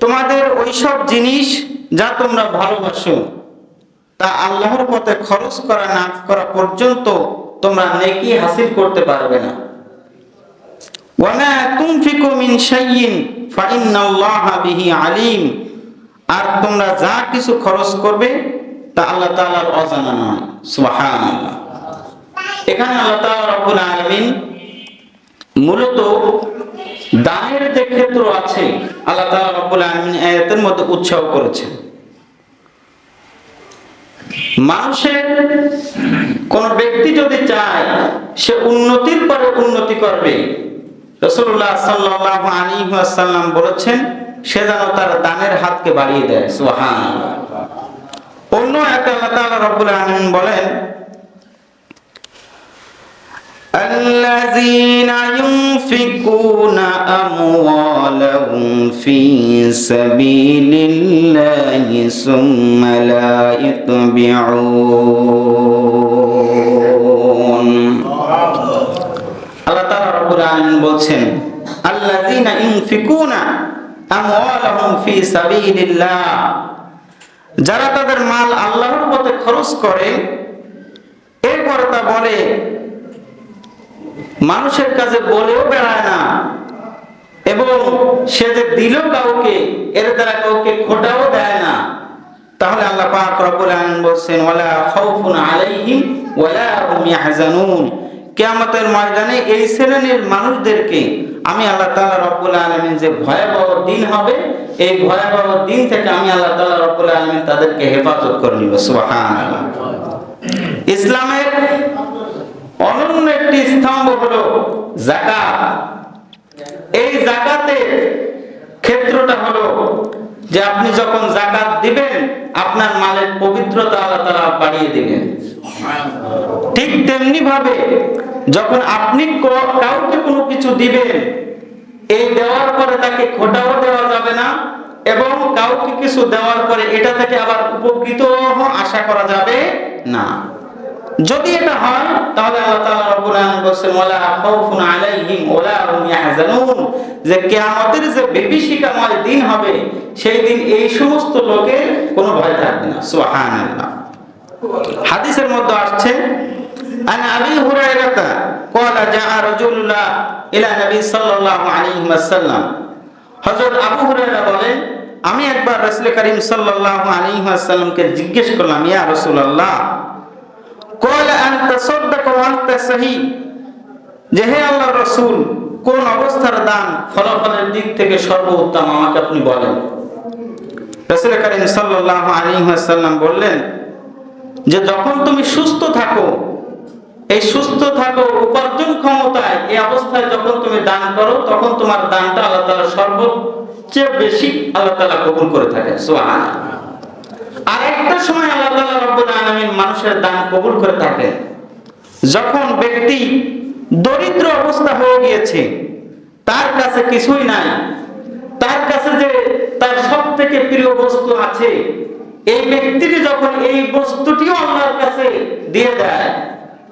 তোমাদের ওইসব জিনিস যা তোমরা ভালোবাসো, তা আল্লাহর পথে খরচ করা, না করা পর্যন্ত তোমরা নেকি হাসিল করতে পারবে না। ওয়ামা তুনফিকু মিন শাইইন, ফাইন্নাল্লাহা বিহি আলিম। আর তোমরা যা কিছু খরচ করবে, তা আল্লাহ তাআলার অজানা নয়। সুবহানাল্লাহ। এখানে আল্লাহ তাআলা রব্বুল আলামিন মূলত দানের যে ক্ষেত্র আছে, আল্লাহ তাআলা রব্বুল আয়াতের মধ্যে উৎসাহ করেছেন। মানুষের, কোন ব্যক্তি যদি চায়, সে উন্নতির পরে উন্নতি করবে। রসুল্লাহ সাল্লাহ আলী সাল্লাম বলেছেন, সে যেন তার দানের হাতকে বাড়িয়ে দেয়। সুহান অন্য একটা আল্লাহ রব্বুল আলামিন বলেন الذين ينفقون أموالهم في سبيل الله ثم لا يتبعون আল্লাহ তাআলা রব্বুল আলামিন বলছেন আল্লাযীনা ইনফিকুনা আমওয়ালাহুম ফি সাবিলিল্লাহ যারা তাদের মাল আল্লাহর পথে খরচ করে এরপর তা বলে মানুষের কাছে বলেও বেড়ায় না। এবং সে যে দিল কাউকে, এর দ্বারা কাউকে খোটাও দেয় না। তাহলে আল্লাহ পাক রব্বুল আলামিন বলছেন, ওয়ালা খাউফুন আলাইহিম ওয়ালা হুম ইয়াহজানুন। কিয়ামতের ময়দানে এই শ্রেণির মানুষদেরকে আমি আল্লাহ তাআলা রব্বুল আলামিন যে ভয়াবহ দিন হবে, এই ভয়াবহ দিন থেকে আমি আল্লাহ তাআলা রব্বুল আলামিন তাদেরকে হেফাজত করে নিব। সুবহানাল্লাহ। ইসলামের অনন্য একটি স্তম্ভ হলো জাকাত এই জাকাতের ক্ষেত্রটা হলো যে আপনি যখন জাকাত দিবেন, আপনার মালের পবিত্রতা আল্লাহ তাআলা বাড়িয়ে দিবেন। ঠিক তেমনি ভাবে যখন আপনি কাউকে কোনো কিছু দিবেন, এই দেওয়ার পরে তাকে খোটাও দেওয়া যাবে না এবং কাউকে কিছু দেওয়ার পরে এটা থেকে আবার উপকৃত আশা করা যাবে না। যদি এটা হয় তাহলে আল্লাহ তাআলা রব্বুল আলামিন বলেন ওয়ালা খাউফুন আলাইহিম ওয়ালা হুম ইয়াহজানুন যে কিয়ামতের যে বিভীষিকাময় দিন হবে সেই দিন এই সমস্ত লোকের কোনো ভয় থাকবে না সুবহানাল্লাহ হাদিসের মধ্যে আসছে আন আবি হুরায়রাতা قال جاء رجل الله الى নবী সাল্লাল্লাহু আলাইহি ওয়াসাল্লাম হযরত আবু হুরায়রা বলেন আমি একবার রাসূল করিম সাল্লাল্লাহু আলাইহি ওয়াসাল্লামকে জিজ্ঞেস করলাম ইয়া রাসূলুল্লাহ কয়লা আনতে শ্রদ্ধা করো আনতে সহি। যে হে আল্লাহ রসুল, কোন অবস্থার দান ফলাফলের দিক থেকে সর্বোত্তম আমাকে আপনি বলেন। রসুল করিম সাল্লাহ আলিহাসাল্লাম বললেন যে যখন তুমি সুস্থ থাকো, এই সুস্থ থাকো উপার্জন ক্ষমতায়, এই অবস্থায় যখন তুমি দান করো, তখন তোমার দানটা আল্লাহ তালা সর্বোচ্চ বেশি আল্লাহ তালা কবুল করে থাকে। সোহান আর একটা সময় আল্লাহ তাআলা রব্বুল আলামিন মানুষের দান কবুল করে থাকেন। যখন ব্যক্তি দরিদ্র অবস্থা হয়ে গিয়েছে, তার কাছে কিছুই নাই, তার কাছে যে তার সব থেকে প্রিয় বস্তু আছে, এই ব্যক্তিটি যখন এই বস্তুটিও আল্লাহর কাছে দিয়ে দেয়,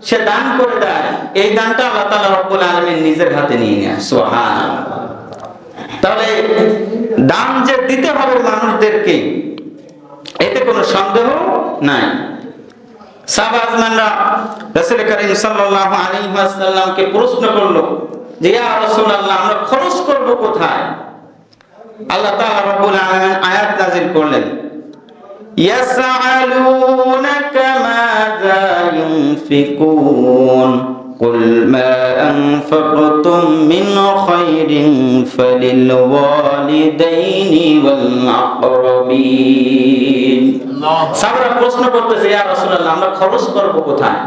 সে দান করে দেয়, এই দানটা আল্লাহ তাআলা রব্বুল আলামিন নিজের হাতে নিয়ে নেয়, সুবহানাল্লাহ। তাহলে দান যে দিতে হবে মানুষদেরকে কোনো সন্দেহ নাই। সাহাবাজমানরা রাসূল করিম সাল্লাল্লাহু আলাইহি ওয়াসাল্লামকে প্রশ্ন করল যে, ইয়া রাসূলুল্লাহ, আমরা খরচ করব কোথায়? আল্লাহ তাআলা রব্বুল আলামিন আয়াত নাযিল করলেন, ইয়াসআলুনাকা মাযা ইউনফিকুন। قل ما أنفقتم من خير فللوالدين والأقربين সাহাবারা প্রশ্ন করতেছে ইয়া রাসূলুল্লাহ আমরা খরচ করব কোথায়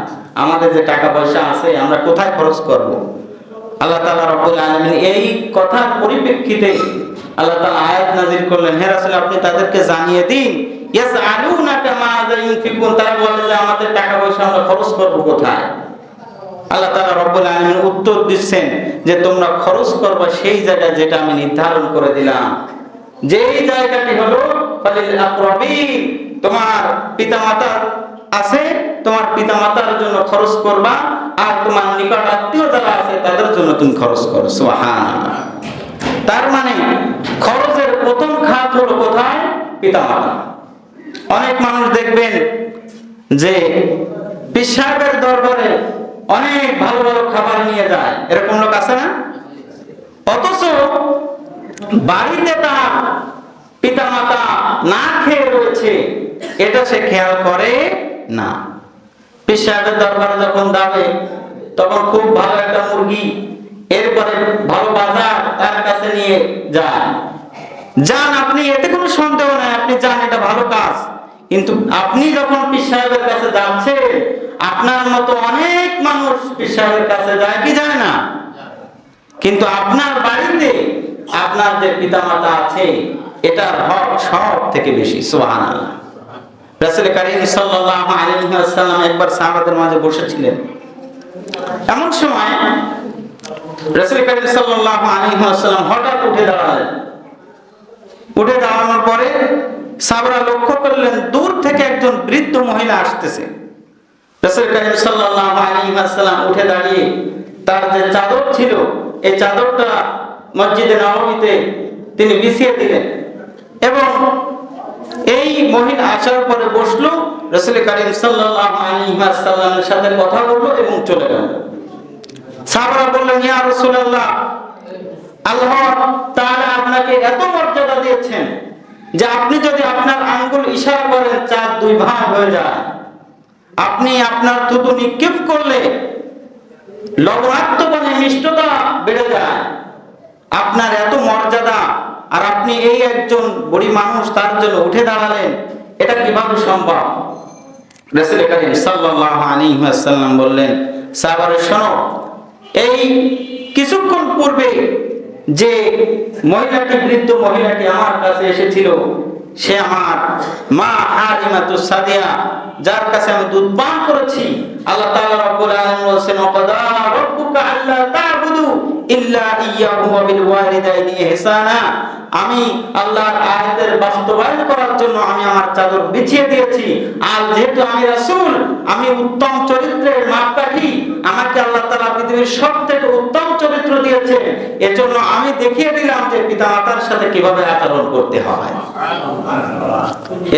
আমাদের যে টাকা পয়সা আছে আমরা কোথায় খরচ করব আল্লাহ তাআলা রব্বুল আলামিন এই কথার পরিপ্রেক্ষিতে আল্লাহ তাআলা আয়াত নাযিল করলেন হে রাসূল আপনি তাদেরকে জানিয়ে দিন ইয়াসআলুনাকা মাযা ইউনফিকুন তারা বলে যে আমাদের টাকা পয়সা আমরা খরচ করব কোথায় আল্লাহ তাআলা রব্বুল আলামিন উত্তর দিচ্ছেন যে তোমরা খরচ করবে সেই জায়গায় যেটা আমি নির্ধারণ করে দিলাম। যেই জায়গাটি হলো তোমার পিতামাতা আছে, তোমার পিতামাতার জন্য খরচ করবা, আর তোমার নিকট আত্মীয় যারা আছে তাদের জন্য তুমি খরচ করো। সুবহানাল্লাহ। তার মানে খরচের প্রথম খাত হলো কোথায়? পিতামাতা। অনেক মানুষ দেখবেন যে পীর সাহেবের দরবারে অনেক ভালো ভালো খাবার নিয়ে যায়। এরকম লোক আছে না? অথচ বাড়িতে তার পিতামাতা না খেয়ে রয়েছে, এটা সে খেয়াল করে না। পীর দরবারে যখন যাবে, তখন খুব ভালো একটা মুরগি এরপরে ভালো বাজার তার কাছে নিয়ে যায়। যান, আপনি এতে কোনো সন্দেহ নাই, আপনি যান, এটা ভালো কাজ। কিন্তু আপনি যখন পীর সাহেবের কাছে যাচ্ছেন, আপনার মতো অনেক মানুষ পীর সাহেবের কাছে যায় কি যায় না? কিন্তু আপনার বাড়িতে আপনার যে পিতামাতা আছে, এটার হক সব থেকে বেশি, সুবহানাল্লাহ। রাসূল কারীম সাল্লাল্লাহু আলাইহি ওয়াসাল্লাম একবার সাহাবাদের মাঝে বসেছিলেন। এমন সময় রাসূল কারীম সাল্লাল্লাহু আলাইহি ওয়াসাল্লাম হঠাৎ উঠে দাঁড়ালেন। উঠে দাঁড়ানোর পরে সাহাবারা লক্ষ্য করলেন, দূর থেকে একজন বৃদ্ধ মহিলা আসতেছে। রাসূল কারীম সাল্লাল্লাহু আলাইহি ওয়াসাল্লাম উঠে দাঁড়িয়ে তার যে চাদর ছিল, এই চাদরটা মসজিদে নববীতে তিনি বিছিয়ে দিলেন এবং এই মহিলা আসার পরে বসল, রসুল করিম সাল্লাল্লাহু আলাইহি ওয়াসাল্লামের সাথে কথা বলল এবং চলে গেল। সাহাবারা বললেন, ইয়া রাসূলুল্লাহ, আল্লাহ তাআলা আপনাকে এত মর্যাদা দিয়েছেন যে আপনি যদি আপনার আঙ্গুল ইশারা করেন চাঁদ দুই ভাগ হয়ে যায়। আপনি আপনার থুতু নিক্ষেপ করলে লবণাক্ত পানি মিষ্টতা বেড়ে যায়। আপনার এত মর্যাদা, আর আপনি এই একজন বুড়ি মানুষ, তার জন্য উঠে দাঁড়ালেন, এটা কীভাবে সম্ভব? রাসূল করিম সাল্লাল্লাহু আলাইহি ওয়াসাল্লাম বললেন সাহাবারে শোনো, এই কিছুক্ষণ পূর্বে যে মহিলাটি, বৃদ্ধ মহিলাটি আমার কাছে এসেছিল, সে আমার মা হারিমা তো সাদিয়া যার কাছে আমি দুধ পান করেছি। আল্লাহ তাআলা রব্বুল আলামিন বলেন ওয়াকাদা রব্বুকা তা'বুদু ইল্লা ইয়াহু ওয়া বিল ওয়ালিদাইনি ইহসানা। আমি আল্লাহর আয়াতের বাস্তবায়ন করার জন্য আমি আমার চাদর বিছিয়ে দিয়েছি। আর যেহেতু আমি রাসূল, আমি উত্তম চরিত্রের মাপকাঠি, আমাকে আল্লাহ তাআলা পৃথিবীর সবথেকে উত্তম চরিত্র দিয়েছে। এজন্য আমি দেখিয়ে দিলাম যে পিতামাতার সাথে কীভাবে আচরণ করতে হয়।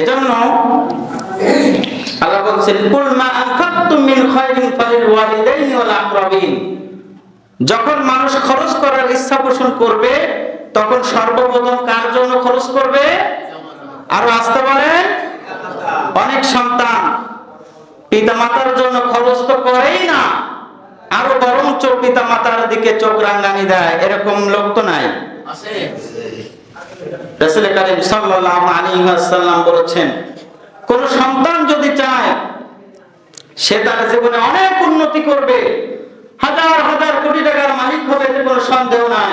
এজন্য আল্লাহ বলছেন, কুল মা আনফাকতুম মিন খায়রিন ফালিল ওয়ালিদাইনি ওয়াল আকরাবিন। যখন মানুষ খরচ করার ইচ্ছা পোষণ করবে তখন সর্বপ্রথম কার জন্য খরচ করবে? আরও আসতে বলেন অনেক সন্তান পিতা মাতার জন্য খরচ তো করেই না। আরও বরঞ্চ পিতা মাতার দিকে চোখ রাঙ্গানি দেয় এরকম লোক তো নাই। রাসূল কারীম সাল্লাল্লাহু আলাইহি ওয়াসাল্লাম বলেছেন কোন সন্তান যদি চায় সে তার জীবনে অনেক উন্নতি করবে। হাজার হাজার কোটি টাকার মালিক হবে এতে কোনো সন্দেহ নাই।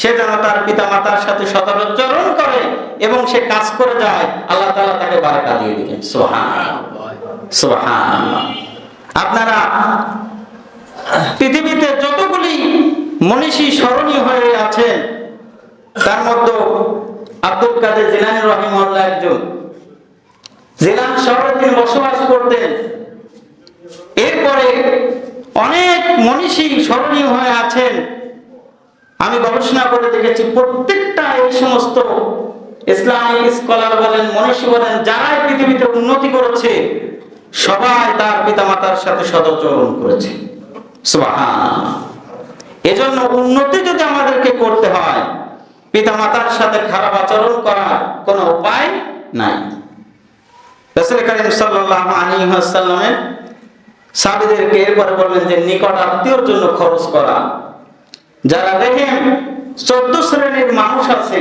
সে যেন তার পিতা মাতার সাথে সদাচরণ করে এবং সে কাজ করে যায়, আল্লাহ তালা তাকে বারাকা দিয়ে দিবেন সুবহান সুবহান আপনারা পৃথিবীতে যতগুলি মনীষী স্মরণীয় হয়ে আছেন, তার মধ্যে আব্দুল কাদের জিলানী রহিমউল্লাহ একজন। জেলান শহরে তিনি বসবাস করতেন। এরপরে অনেক মনীষী স্মরণীয় হয়ে আছেন। আমি গবেষণা করে দেখেছি, প্রত্যেকটা এই সমস্ত ইসলামিক স্কলার বলেন, মনীষী বলেন, যারাই পৃথিবীতে উন্নতি করেছে, সবাই তার পিতামাতার সাথে সদাচরণ করেছে। এজন্য উন্নতি যদি আমাদেরকে করতে হয়, পিতামাতার সাথে খারাপ আচরণ করার কোনো উপায় নাই। রাসূল করিম সাল্লাল্লাহু আলাইহি ওয়াসাল্লামের সাহাবীদেরকে এরপরে বললেন যে, নিকট আত্মীয়র জন্য খরচ করা যারা রেহেম চোদ্দ শ্রেণির মানুষ আছে,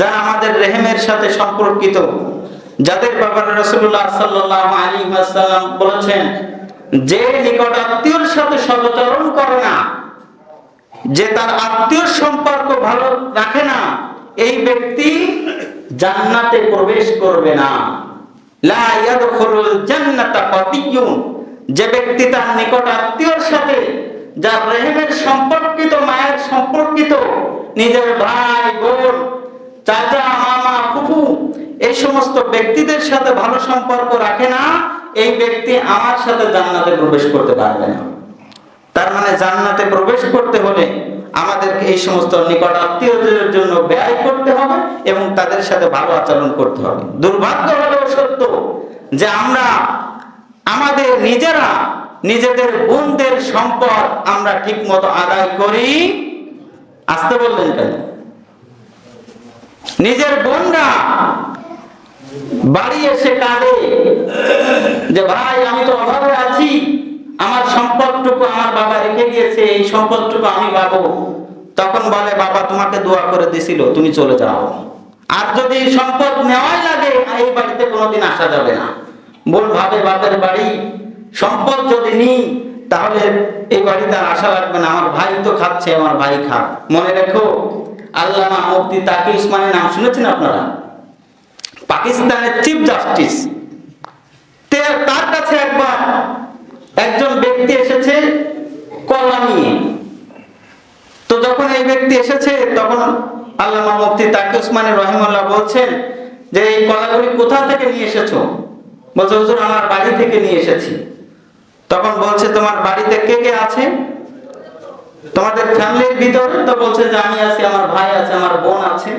যারা আমাদের রেহেমের সাথে সম্পর্কিত, যাদের ব্যাপারে রাসূলুল্লাহ সাল্লাল্লাহু আলাইহি ওয়াসাল্লাম বলেছেন, যে নিকট আত্মীয়র সাথে সদাচরণ করে না, যে তার আত্মীয় সম্পর্ক ভালো রাখে না, এই ব্যক্তি জান্নাতে প্রবেশ করবে না। যে ব্যক্তি তার নিকট আত্মীয়র সাথে যার রেহেমের সম্পর্কিত, মায়ের সম্পর্কিত, নিজের ভাই, বোন, চাচা, মামা, ফুফু, এই সমস্ত ব্যক্তিদের সাথে ভালো সম্পর্ক রাখে না, এই ব্যক্তি আমার সাথে জান্নাতে প্রবেশ করতে পারবে না। তার মানে জান্নাতে প্রবেশ করতে হলে আমাদেরকে এই সমস্ত নিকট আত্মীয়দের জন্য ব্যয় করতে হবে এবং তাদের সাথে ভালো আচরণ করতে হবে। দুর্ভাগ্য হলেও সত্য যে আমরা, আমাদের নিজেরা নিজেদের বোনদের সম্পদ আমরা ঠিক মতো আদায় করি। আসতে বললেন কেন? নিজের বোনরা বাড়ি এসে কাঁদে যে, ভাই, আমি তো অভাবে আছি। আমার সম্পদটুকু আমার বাবা রেখে গিয়েছে এই সম্পদটুকু আমি পাবো। তখন বলে, বাবা, তোমাকে দোয়া করে দিছিল, তুমি চলে যাও। আর যদি সম্পদ নেওয়াই লাগে এই বাড়িতে কোনোদিন আসা যাবে না। বোন ভাবে, বাপের বাড়ি সম্পদ যদি নিই, তাহলে এই বাড়িতে আর আশা লাগবে না। আমার ভাই তো খাচ্ছে, আমার ভাই খাক। মনে রেখো, আল্লামা মুফতি তাকি উসমানের নাম শুনেছেন আপনারা? পাকিস্তানের চিফ জাস্টিস। তার কাছে একবার একজন ব্যক্তি এসেছে কলা নিয়ে। তো যখন এই ব্যক্তি এসেছে, তখন আল্লামা মুফতি তাকি উসমানের রহিমাল্লাহ বলছেন যে, এই কলাগুলি কোথা থেকে নিয়ে এসেছ? বলছে, হুজুর, আমার বাড়ি থেকে নিয়ে এসেছি। তখন বলছে, তোমার বাড়িতে কে কে আছে? তোমাদের ফ্যামিলির ভিতরে তো বলছে যে আমি আছি, আমার ভাই আছে, আমার বোন আছে।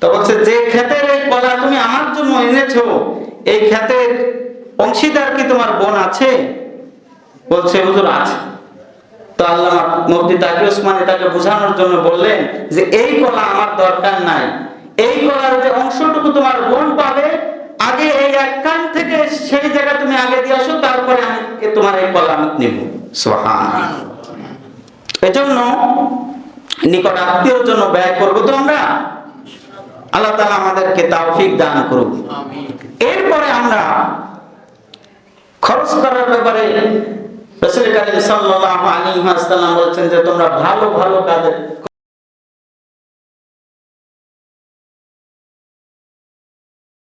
তো বলছে, যে ক্ষেতের এই কলা তুমি আমার জন্য এনেছো, এই ক্ষেতের অংশীদার কি তোমার বোন আছে? বলছে, হুজুর আছে। তো আল্লাহ মুফতি তাকি ওসমানী তাকে বোঝানোর জন্য বললেন যে, এই কলা আমার দরকার নাই। এই কলার যে অংশটুকু তোমার বোন পাবে আগে এই এক কান থেকে সেই জায়গা তুমি আগে দিয়ে আসো তারপরে আমি তোমার এই কলা আমি নিব এজন্য নিকট আত্মীয়র জন্য ব্যয় করব তো আমরা? আল্লাহ তালা আমাদেরকে তাওফিক দান করুক। এরপরে আমরা খরচ করার ব্যাপারে রসুল করিম সাল্লাল্লাহু আলাইহি ওয়াসাল্লাম বলছেন যে তোমরা ভালো ভালো কাজে